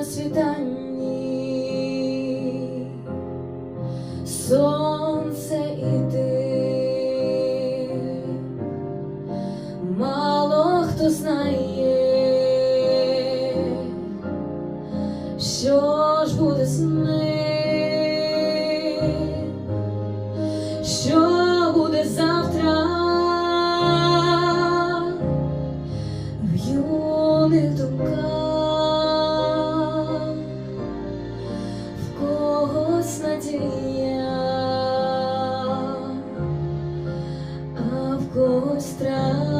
на світанні, сонце і ти, мало хто знає. В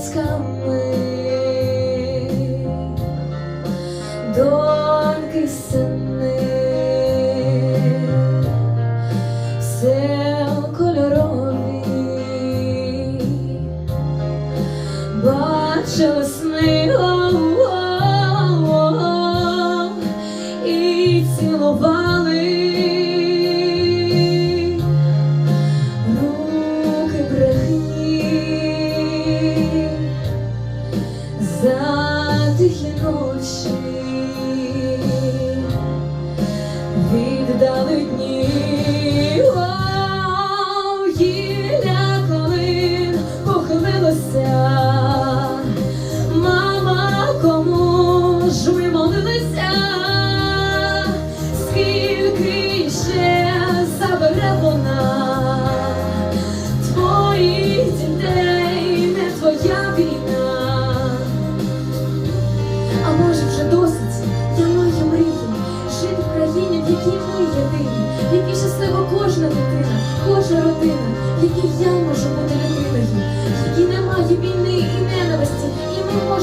Батьками доньки, сини, все кольорові, бачили сни за тихі ночі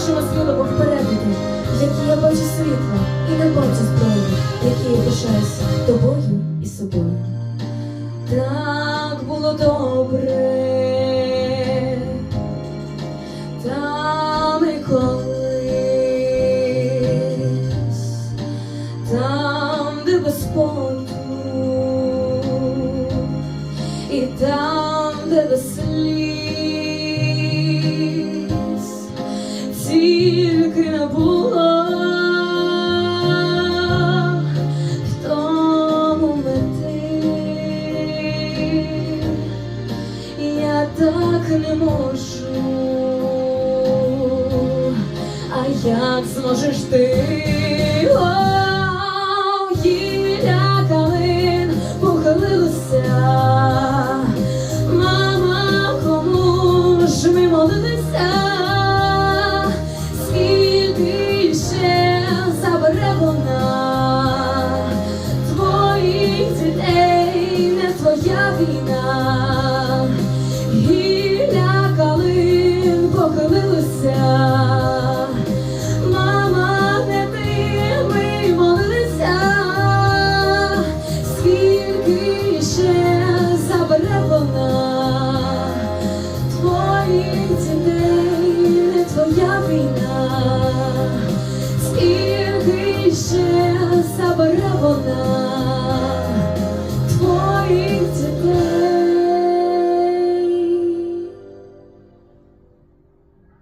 можемо сміливо впередити, в якій я бачу світло і не бачу зброї, в якій я пишаюся тобою і собою. Так було добре. Там і колись, там, де без спорту, і там, тільки не було в тому мети. Я так не можу, а як зможеш ти? О, гілля війна, гілля калин похилилися. Мама, не ти? Ми молилися, скільки ще забере вона? Твоїх дітей, не твоя війна, скільки ще забере вона